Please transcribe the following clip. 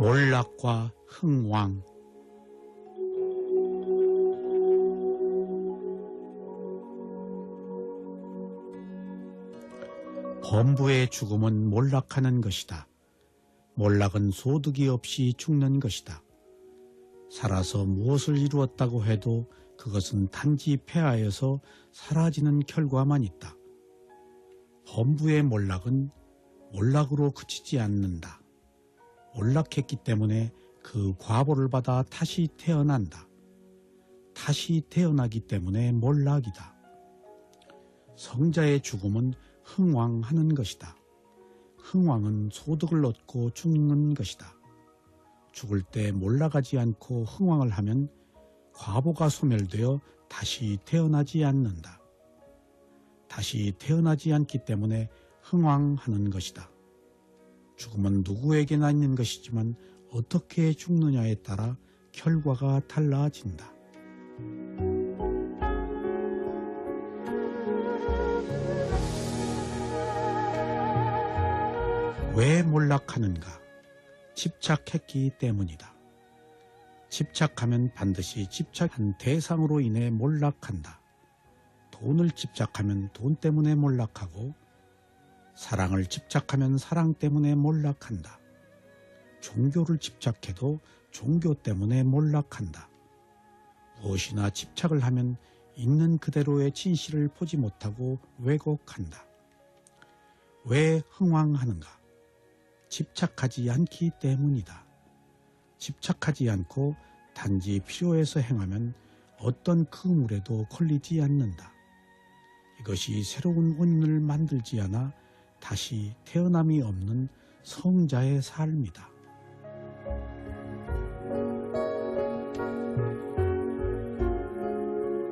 몰락과 흥왕 범부의 죽음은 몰락하는 것이다. 몰락은 소득이 없이 죽는 것이다. 살아서 무엇을 이루었다고 해도 그것은 단지 폐하여서 사라지는 결과만 있다. 범부의 몰락은 몰락으로 그치지 않는다. 몰락했기 때문에 그 과보를 받아 다시 태어난다. 다시 태어나기 때문에 몰락이다. 성자의 죽음은 흥왕하는 것이다. 흥왕은 소득을 얻고 죽는 것이다. 죽을 때 몰락하지 않고 흥왕을 하면 과보가 소멸되어 다시 태어나지 않는다. 다시 태어나지 않기 때문에 흥왕하는 것이다. 죽음은 누구에게나 있는 것이지만 어떻게 죽느냐에 따라 결과가 달라진다. 왜 몰락하는가? 집착했기 때문이다. 집착하면 반드시 집착한 대상으로 인해 몰락한다. 돈을 집착하면 돈 때문에 몰락하고 사랑을 집착하면 사랑 때문에 몰락한다. 종교를 집착해도 종교 때문에 몰락한다. 무엇이나 집착을 하면 있는 그대로의 진실을 보지 못하고 왜곡한다. 왜 흥왕하는가? 집착하지 않기 때문이다. 집착하지 않고 단지 필요해서 행하면 어떤 그 물에도 걸리지 않는다. 이것이 새로운 원인을 만들지 않아 다시 태어남이 없는 성자의 삶이다.